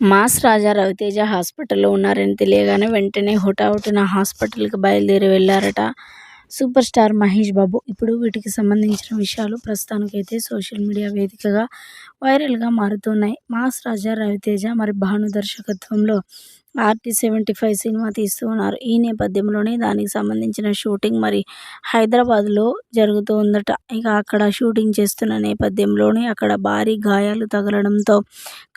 Mass రాజా రవితేజ హాస్పిటల్లో ఉన్నారని తెలియగానే వెంటనే హుటాహుటిన హాస్పిటల్కి బయలుదేరి వెళ్ళారట. సూపర్ స్టార్ మహేష్ బాబు ఇప్పుడు వీటికి సంబంధించిన విషయాలు ప్రస్తుతానికైతే సోషల్ మీడియా వేదికగా వైరల్గా మారుతున్నాయి. మాస్ రాజా రవితేజ మరి భాను దర్శకత్వంలో ఆర్టీ సెవెంటీ ఫైవ్ సినిమా తీస్తూ ఉన్నారు ఈ నేపథ్యంలోనే దానికి సంబంధించిన షూటింగ్ మరి హైదరాబాద్లో జరుగుతూ ఉందట ఇక అక్కడ షూటింగ్ చేస్తున్న నేపథ్యంలోనే అక్కడ భారీ గాయాలు తగలడంతో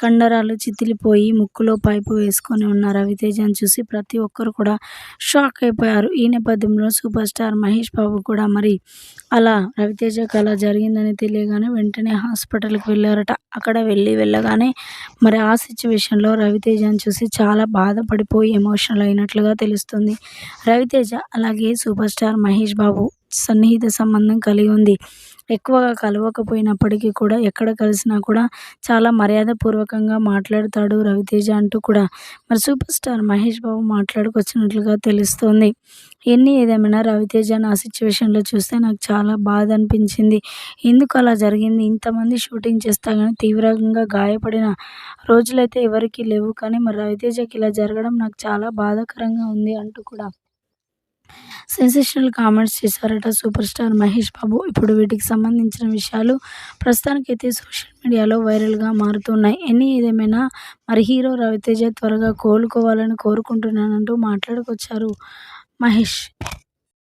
కండరాలు చితిలిపోయి ముక్కులో పైపు వేసుకొని ఉన్న రవితేజను చూసి ప్రతి ఒక్కరు కూడా షాక్ అయిపోయారు. ఈ నేపథ్యంలో సూపర్ స్టార్ మహేష్ బాబు కూడా మరి అలా రవితేజకు అలా జరిగిందని తెలియగానే వెంటనే హాస్పిటల్కి వెళ్ళారట. అక్కడ వెళ్ళి వెళ్ళగానే మరి ఆ సిచ్యువేషన్లో రవితేజను చూసి చాలా బాధపడిపోయి ఎమోషనల్ అయినట్లుగా తెలుస్తుంది. రవితేజ అలాగే సూపర్ స్టార్ మహేష్ బాబు సన్నిహిత సంబంధం కలిగి ఉంది. ఎక్కువగా కలవకపోయినప్పటికీ కూడా ఎక్కడ కలిసినా కూడా చాలా మర్యాదపూర్వకంగా మాట్లాడతాడు రవితేజ అంటూ కూడా. మరి సూపర్ స్టార్ మహేష్ బాబు మాట్లాడుకొచ్చినట్లుగా తెలుస్తోంది. ఎన్ని ఏదేమైనా రవితేజ నా సిచ్యువేషన్లో చూస్తే నాకు చాలా బాధ అనిపించింది. ఎందుకు అలా జరిగింది? ఇంతమంది షూటింగ్ చేస్తా కానీ తీవ్రంగా గాయపడిన రోజులైతే ఎవరికీ లేవు. కానీ మరి రవితేజకి ఇలా జరగడం నాకు చాలా బాధాకరంగా ఉంది అంటూ కూడా. సెన్సేషనల్ కామెంట్స్ చేశారట సూపర్ స్టార్ మహేష్ బాబు. ఇప్పుడు వీటికి సంబంధించిన విషయాలు ప్రస్తుతానికైతే సోషల్ మీడియాలో వైరల్గా మారుతున్నాయి. ఎన్ని ఏదేమైనా మరి హీరో రవితేజ త్వరగా కోలుకోవాలని కోరుకుంటున్నానంటూ మాట్లాడుకొచ్చారు మహేష్.